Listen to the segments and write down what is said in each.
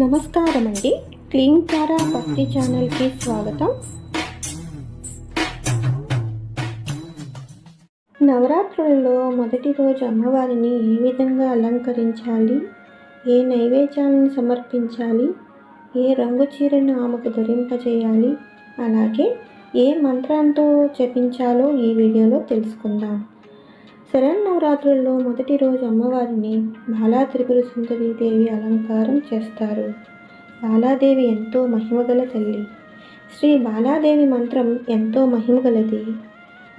నమస్కారం అండి క్లీన్ చారా భక్తి ఛానల్కి స్వాగతం. నవరాత్రులలో మొదటి రోజు అమ్మవారిని ఏ విధంగా అలంకరించాలి? ఏ నైవేద్యాలను సమర్పించాలి? ఏ రంగు చీరను ఆమెకు ధరింపజేయాలి? అలాగే ఏ మంత్రంతో జపించాలో ఈ వీడియోలో తెలుసుకుందాం. శరన్నవరాత్రుల్లో మొదటి రోజు అమ్మవారిని బాలా త్రిపుర సుందరి దేవి అలంకారం చేస్తారు. బాలాదేవి ఎంతో మహిమగల తల్లి. శ్రీ బాలాదేవి మంత్రం ఎంతో మహిమగలది.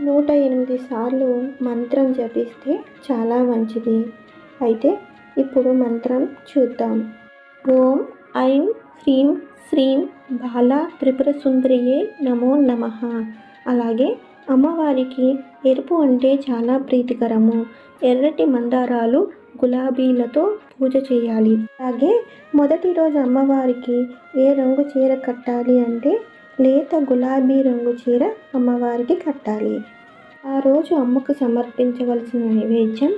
నూట ఎనిమిది సార్లు మంత్రం జపిస్తే చాలా మంచిది. అయితే ఇప్పుడు మంత్రం చూద్దాం. ఓం ఐం హ్రీం శ్రీం బాలా త్రిపుర సుందరియే నమో నమః. అలాగే అమ్మవారికి ఎరుపు అంటే చాలా ప్రీతికరము. ఎర్రటి మందారాలు గులాబీలతో పూజ చేయాలి. అలాగే మొదటి రోజు అమ్మవారికి ఏ రంగు చీర కట్టాలి అంటే లేత గులాబీ రంగు చీర అమ్మవారికి కట్టాలి. ఆ రోజు అమ్మకు సమర్పించవలసిన నైవేద్యం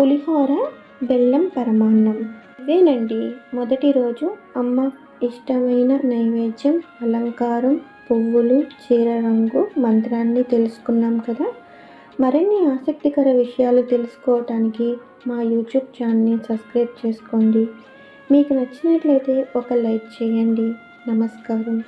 పులిహోర బెల్లం పరమాన్నం. ఇవేనండి. మొదటి రోజు అమ్మ ఇష్టమైన నైవేద్యం అలంకారం పువ్వులు చీర రంగు మంత్రాన్ని తెలుసుకున్నాం కదా. మరిన్ని ఆసక్తికర విషయాలు తెలుసుకోవటానికి మా యూట్యూబ్ ఛానల్ని సబ్స్క్రైబ్ చేసుకోండి. మీకు నచ్చినట్లయితే ఒక లైక్ చేయండి. నమస్కారం.